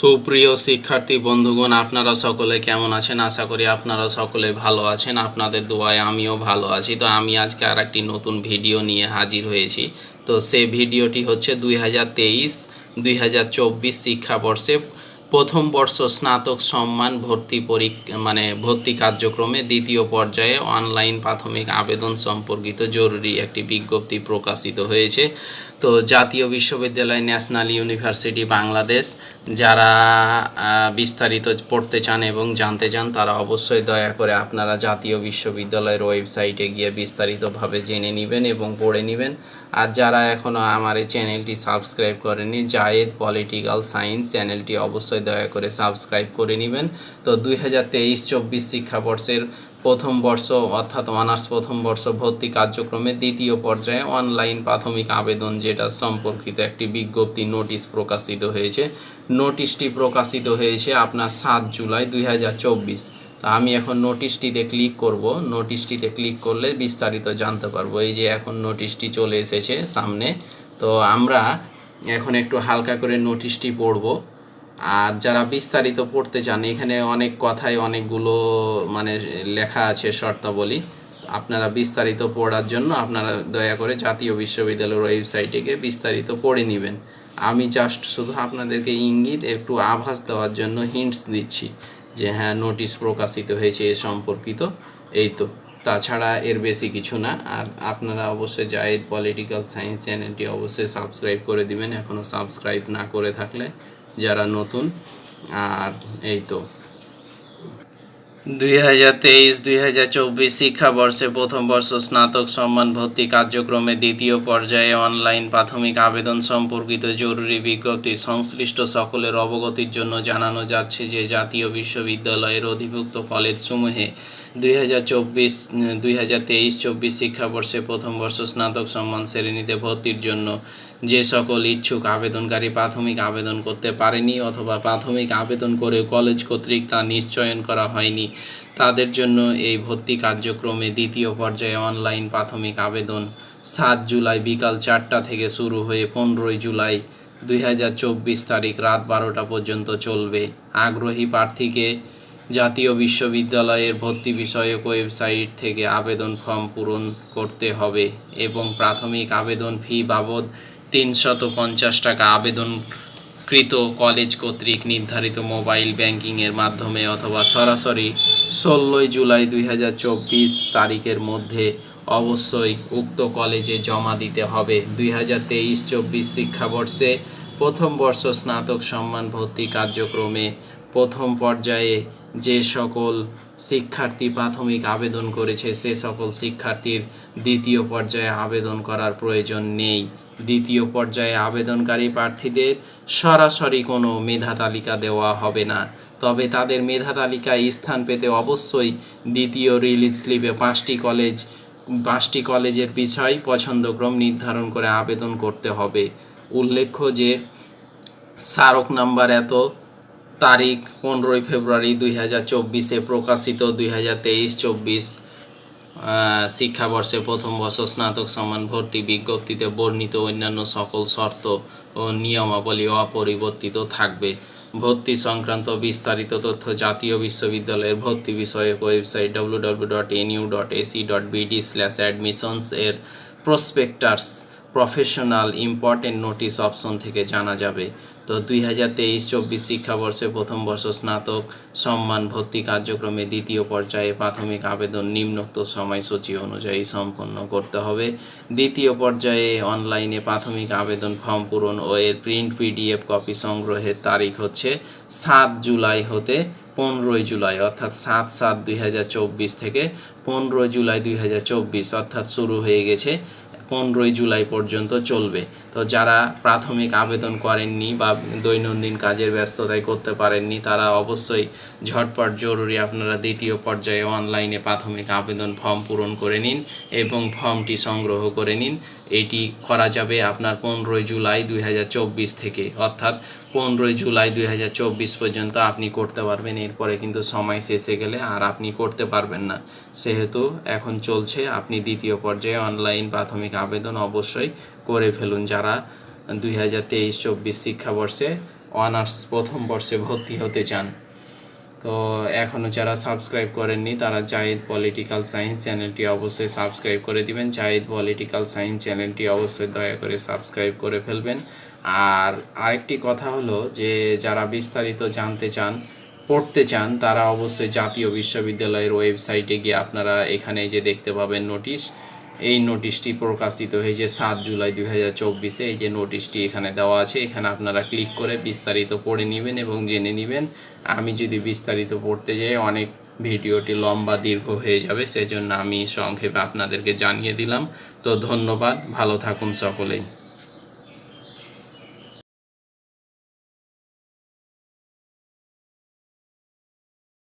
সুপ্রিয় শিক্ষার্থী বন্ধুগণ, আপনারা সকলে কেমন আছেন? আশা করি আপনারা সকলে ভালো আছেন। আপনাদের দোয়ায় আমিও ভালো আছি। তো আমি আজকে আর একটি নতুন ভিডিও নিয়ে হাজির হয়েছি। তো সে ভিডিওটি হচ্ছে দুই হাজার তেইশ, দুই হাজার চব্বিশ শিক্ষাবর্ষে প্রথম বর্ষ স্নাতক সম্মান ভর্তি পরীক্ষা মানে ভর্তি কার্যক্রমে দ্বিতীয় পর্যায়ে অনলাইন প্রাথমিক আবেদন সম্পর্কিত জরুরি একটি বিজ্ঞপ্তি প্রকাশিত হয়েছে। তো জাতীয় বিশ্ববিদ্যালয় ন্যাশনাল ইউনিভার্সিটি বাংলাদেশ, যারা বিস্তারিত পড়তে চান এবং জানতে চান, তারা অবশ্যই দয়া করে আপনারা জাতীয় বিশ্ববিদ্যালয়ের ওয়েবসাইটে গিয়ে বিস্তারিতভাবে জেনে নেবেন এবং পড়ে নেবেন। আর যারা এখনও আমার এই চ্যানেলটি সাবস্ক্রাইব করেনি, জায়েদ পলিটিক্যাল সায়েন্স চ্যানেলটি অবশ্যই দয়া করে সাবস্ক্রাইব করে নেবেন। তো দুই হাজার তেইশ চব্বিশ শিক্ষাবর্ষের প্রথম বর্ষ অর্থাৎ অনার্স প্রথম বর্ষ ভর্তি কার্যক্রমে দ্বিতীয় পর্যায়ে অনলাইন প্রাথমিক আবেদন যেটা সম্পর্কিত একটি বিজ্ঞপ্তি নোটিশ প্রকাশিত হয়েছে। নোটিশটি প্রকাশিত হয়েছে আপনার সাত জুলাই দুই হাজার চব্বিশ। তা আমি এখন নোটিশটিতে ক্লিক করব। নোটিশটিতে ক্লিক করলে বিস্তারিত জানতে পারব। এই যে এখন নোটিশটি চলে এসেছে সামনে। তো আমরা এখন একটু হালকা করে নোটিশটি পড়ব। আর যারা বিস্তারিত পড়তে চান, এখানে অনেক কথাই অনেকগুলো মানে লেখা আছে শর্তাবলী। আপনারা বিস্তারিত পড়ার জন্য আপনারা দয়া করে জাতীয় বিশ্ববিদ্যালয়ের ওয়েবসাইটে গিয়ে বিস্তারিত পড়ে নেবেন। আমি জাস্ট শুধু আপনাদেরকে ইঙ্গিত, একটু আভাস দেওয়ার জন্য হিন্টস দিচ্ছি। যে হ্যাঁ নোটিশ প্রকাশিত হয়েছে এ সম্পর্কিত। এই তো। তাছাড়া এর বেশি কিছু না। আর আপনারা অবশ্যই জায়েদ পলিটিক্যাল সায়েন্স চ্যানেলটি অবশ্যই সাবস্ক্রাইব করে দিবেন। এখনও সাবস্ক্রাইব না করে থাকলে যারা নতুন, আর এই তো। দুই হাজার তেইশ, দুই হাজার চব্বিশ শিক্ষাবর্ষে প্রথম বর্ষ স্নাতক সম্মান ভর্তি কার্যক্রমে দ্বিতীয় পর্যায়ে অনলাইন প্রাথমিক আবেদন সম্পর্কিত জরুরি বিজ্ঞপ্তি সংশ্লিষ্ট সকলের অবগতির জন্য জানানো যাচ্ছে যে জাতীয় বিশ্ববিদ্যালয়ের অধিভুক্ত কলেজসমূহে দুই হাজার চব্বিশ দুই হাজার তেইশ, চব্বিশ শিক্ষাবর্ষে প্রথম বর্ষ স্নাতক সম্মান শ্রেণীতে ভর্তির জন্য যে সকল ইচ্ছুক আবেদনকারী প্রাথমিক আবেদন করতে পারেনি অথবা প্রাথমিক আবেদন করে কলেজ কর্তৃক তা নিশ্চয়ন করা হয়নি, তাদের জন্য এই ভর্তি কার্যক্রমে দ্বিতীয় পর্যায়ে অনলাইন প্রাথমিক আবেদন সাত জুলাই বিকাল চারটা থেকে শুরু হয়ে পনেরোই জুলাই দুই হাজার চব্বিশ তারিখ রাত বারোটা পর্যন্ত চলবে। আগ্রহী প্রার্থীকে জাতীয় বিশ্ববিদ্যালয়ের ভর্তি বিষয়ক ওয়েবসাইট থেকে আবেদন ফর্ম পূরণ করতে হবে এবং প্রাথমিক আবেদন ফি বাবদ তিনশত পঞ্চাশ টাকা আবেদনকৃত কলেজ কর্তৃক নির্ধারিত মোবাইল ব্যাংকিংয়ের মাধ্যমে অথবা সরাসরি ষোলোই জুলাই দুই হাজার চব্বিশ তারিখের মধ্যে অবশ্যই উক্ত কলেজে জমা দিতে হবে। দুই হাজার তেইশ চব্বিশ শিক্ষাবর্ষে প্রথম বর্ষ স্নাতক সম্মান ভর্তি কার্যক্রমে প্রথম পর্যায়ে যে সকল শিক্ষার্থী প্রাথমিক আবেদন করেছে, সে সকল শিক্ষার্থীর দ্বিতীয় পর্যায়ে আবেদন করার প্রয়োজন নেই। দ্বিতীয় পর্যায়ে আবেদনকারী প্রার্থীদের সরাসরি কোনো মেধা তালিকা দেওয়া হবে না। তবে তাদের মেধা তালিকায় স্থান পেতে অবশ্যই দ্বিতীয় রিলিজ স্লিপে পাঁচটি কলেজ, পাঁচটি কলেজের বিষয় পছন্দক্রম নির্ধারণ করে আবেদন করতে হবে। উল্লেখ্য যে স্মারক নাম্বার এত তারিখ পনেরোই ফেব্রুয়ারি দুই হাজার চব্বিশে প্রকাশিত দুই হাজার তেইশ চব্বিশ শিক্ষাবর্ষে প্রথম বছর স্নাতক সমান ভর্তি বিজ্ঞপ্তিতে বর্ণিত অন্যান্য সকল শর্ত ও নিয়মাবলী অপরিবর্তিত থাকবে। ভর্তি সংক্রান্ত বিস্তারিত তথ্য জাতীয় বিশ্ববিদ্যালয়ের ভর্তি বিষয়ক website W W dot NU dot AC dot BD slash admissions এর prospectus professional important notice option থেকে জানা যাবে। তো দুই হাজার তেইশ চব্বিশ শিক্ষাবর্ষে প্রথম বর্ষ স্নাতক সম্মান ভর্তি কার্যক্রমে দ্বিতীয় পর্যায়ে প্রাথমিক আবেদন নিম্নোক্ত সময়সূচি অনুযায়ী সম্পন্ন করতে হবে। দ্বিতীয় পর্যায়ে অনলাইনে প্রাথমিক আবেদন ফর্ম পূরণ ও এর প্রিন্ট পিডিএফ কপি সংগ্রহের তারিখ হচ্ছে সাত জুলাই হতে পনেরোই জুলাই, অর্থাৎ সাত সাত দুই থেকে পনেরোই জুলাই দুই হাজার চব্বিশ, অর্থাৎ শুরু হয়ে গেছে পনেরোই জুলাই পর্যন্ত চলবে। তো যারা প্রাথমিক আবেদন করেননি বা দৈনন্দিন কাজের ব্যস্ততায় করতে পারেননি, তারা অবশ্যই ঝটপট জরুরি আপনারা দ্বিতীয় পর্যায়ে অনলাইনে প্রাথমিক আবেদন ফর্ম পূরণ করে নিন এবং ফর্মটি সংগ্রহ করে নিন। এটি করা যাবে আপনার পনেরোই জুলাই দুই হাজার চব্বিশ থেকে। অর্থাৎ পনেরোই জুলাই দুই হাজার চব্বিশ পর্যন্ত আপনি করতে পারবেন, এরপরে কিন্তু সময় শেষে গেলে আর আপনি করতে পারবেন না। সেহেতু এখন চলছে, আপনি দ্বিতীয় পর্যায়ে অনলাইন প্রাথমিক আবেদন অবশ্যই করে ফেলুন। যারা দুই হাজার তেইশ চব্বিশ শিক্ষাবর্ষে অনার্স প্রথম বর্ষে ভর্তি হতে চান। তো এখনও যারা সাবস্ক্রাইব করেননি, তারা জাহিদ পলিটিক্যাল সায়েন্স চ্যানেলটি অবশ্যই সাবস্ক্রাইব করে দিবেন। জাহিদ পলিটিক্যাল সায়েন্স চ্যানেলটি অবশ্যই দয়া করে সাবস্ক্রাইব করে ফেলবেন। আর আরেকটি কথা হলো যে, যারা বিস্তারিত জানতে চান, পড়তে চান, তারা অবশ্যই জাতীয় বিশ্ববিদ্যালয়ের ওয়েবসাইটে গিয়ে আপনারা এখানে যে দেখতে পাবেন নোটিশ। এই নোটিশটি প্রকাশিত হয়েছে সাত জুলাই দুই হাজার চব্বিশে। এই যে নোটিশটি এখানে দেওয়া আছে, এখানে আপনারা ক্লিক করে বিস্তারিত পড়ে নেবেন এবং জেনে নেবেন। আমি যদি বিস্তারিত পড়তে যাই, অনেক ভিডিওটি লম্বা, দীর্ঘ হয়ে যাবে, সেজন্য আমি সংক্ষেপে আপনাদেরকে জানিয়ে দিলাম। তো ধন্যবাদ, ভালো থাকুন সকলেই।